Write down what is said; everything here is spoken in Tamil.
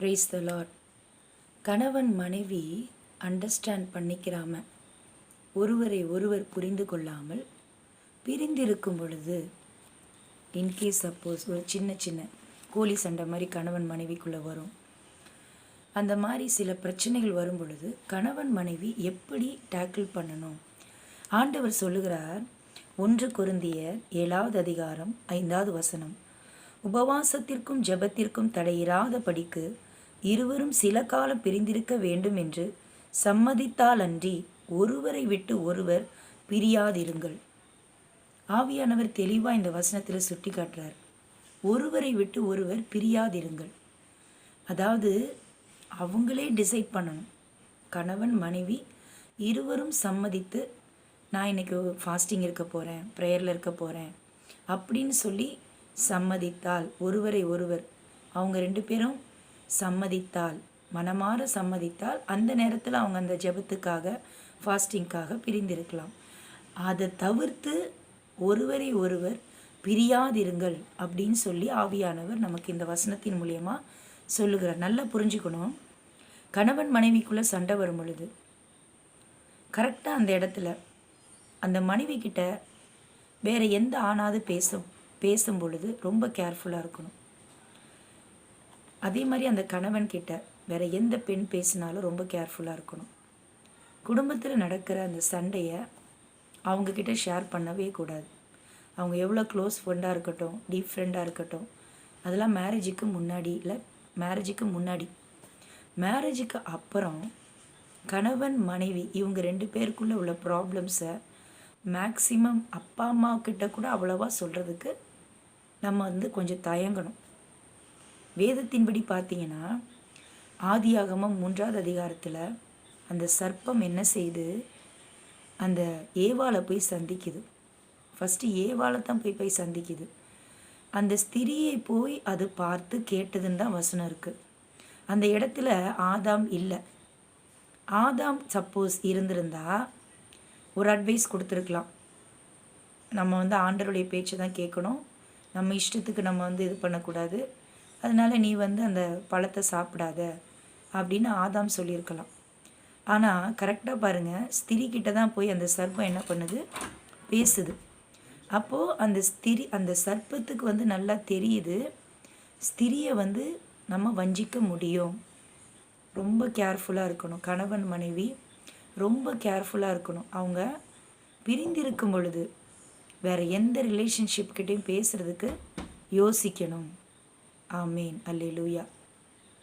ப்ரைஸ் த லார்ட் கணவன் மனைவி அண்டர்ஸ்டாண்ட் பண்ணிக்கிறாம ஒருவரை ஒருவர் புரிந்து கொள்ளாமல் பிரிந்திருக்கும் பொழுது இன்கேஸ் சப்போஸ் ஒரு சின்ன சின்ன கோழி சண்டை மாதிரி கணவன் மனைவிக்குள்ளே வரும். அந்த மாதிரி சில பிரச்சனைகள் வரும் பொழுது கணவன் மனைவி எப்படி டேக்கிள் பண்ணணும்? ஆண்டவர் சொல்லுகிறார் ஒன்று குருந்திய ஏழாவது அதிகாரம் ஐந்தாவது வசனம் உபவாசத்திற்கும் ஜெபத்திற்கும் தடையிராதபடிக்கு இருவரும் சில காலம் பிரிந்திருக்க வேண்டும் என்று சம்மதித்தாலன்றி ஒருவரை விட்டு ஒருவர் பிரியாதிருங்கள். ஆவியானவர் தெளிவாக இந்த வசனத்தில் சுட்டி காட்டுறார் ஒருவரை விட்டு ஒருவர் பிரியாதிருங்கள். அதாவது அவங்களே டிசைட் பண்ணணும். கணவன் மனைவி இருவரும் சம்மதித்து நான் இன்னைக்கு ஃபாஸ்டிங் இருக்க போகிறேன் ப்ரேயரில் இருக்க போகிறேன் அப்படின்னு சொல்லி சம்மதித்தால் ஒருவரை ஒருவர் அவங்க ரெண்டு பேரும் சம்மதித்தால் மனமாற சம்மதித்தால் அந்த நேரத்தில் அவங்க அந்த ஜெபத்துக்காக ஃபாஸ்டிங்காக பிரிந்திருக்கலாம். அதை தவிர்த்து ஒருவரை ஒருவர் பிரியாதிருங்கள் அப்படின்னு சொல்லி ஆவியானவர் நமக்கு இந்த வசனத்தின் மூலயமா சொல்லுகிறார். நல்லா புரிஞ்சுக்கணும். கணவன் மனைவிக்குள்ளே சண்டை வரும் பொழுது கரெக்டாக அந்த இடத்துல அந்த மனைவி கிட்ட வேறு எந்த ஆணாவது பேசும் பேசும் பொழுது ரொம்ப கேர்ஃபுல்லாக இருக்கணும். அதே மாதிரி அந்த கணவன் கிட்ட வேற எந்த பெண் பேசினாலும் ரொம்ப கேர்ஃபுல்லாக இருக்கணும். குடும்பத்தில் நடக்கிற அந்த சண்டையை அவங்கக்கிட்ட ஷேர் பண்ணவே கூடாது. அவங்க எவ்வளோ க்ளோஸ் ஃப்ரெண்டாக இருக்கட்டும் டீப் ஃப்ரெண்டாக இருக்கட்டும் அதெல்லாம் மேரேஜுக்கு முன்னாடி இல்லை மேரேஜுக்கு முன்னாடி. மேரேஜுக்கு அப்புறம் கணவன் மனைவி இவங்க ரெண்டு பேருக்குள்ளே உள்ள ப்ராப்ளம்ஸை மேக்சிமம் அப்பா அம்மா கிட்ட கூட அவ்வளோவா சொல்கிறதுக்கு நம்ம வந்து கொஞ்சம் தயங்கணும். வேதத்தின்படி பார்த்தீங்கன்னா ஆதியாகமம் மூன்றாவது அதிகாரத்தில் அந்த சர்ப்பம் என்ன செய்து அந்த ஏவாளை போய் சந்திக்குது. ஃபஸ்ட்டு ஏவாளை தான் போய் போய் சந்திக்குது. அந்த ஸ்திரியை போய் அது பார்த்து கேட்டதுன்னு தான் வசனம் இருக்குது அந்த இடத்துல ஆதாம் இல்லை. ஆதாம் சப்போஸ் இருந்திருந்தா ஒரு அட்வைஸ் கொடுத்துருக்கலாம். நம்ம வந்து ஆண்டருடைய பேச்சை தான் கேட்கணும். நம்ம இஷ்டத்துக்கு நம்ம வந்து இது பண்ணக்கூடாது. அதனால நீ வந்து அந்த பழத்தை சாப்பிடாத அப்படின்னு ஆதாம் சொல்லியிருக்கலாம். ஆனால் கரெக்டாக பாருங்கள் ஸ்திரி கிட்ட தான் போய் அந்த சர்ப்பம் என்ன பண்ணுது? பேசுது. அப்போது அந்த ஸ்திரி அந்த சர்ப்பத்துக்கு வந்து நல்லா தெரியுது ஸ்திரியை வந்து நம்ம வஞ்சிக்க முடியும். ரொம்ப கேர்ஃபுல்லாக இருக்கணும். கணவன் மனைவி ரொம்ப கேர்ஃபுல்லாக இருக்கணும். அவங்க பிரிந்திருக்கும் பொழுது வேறு எந்த ரிலேஷன்ஷிப் கிட்டேயும் யோசிக்கணும். ஆமேன். அல்லேலூயா.